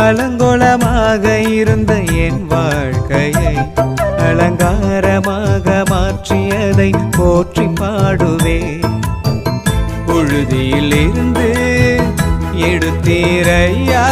அலங்கோலமாக இருந்த என் வாழ்க்கையை அலங்காரமாக மாற்றியதை போற்றி பாடுவே புழுதியில் இருந்து எடுத்தீரையா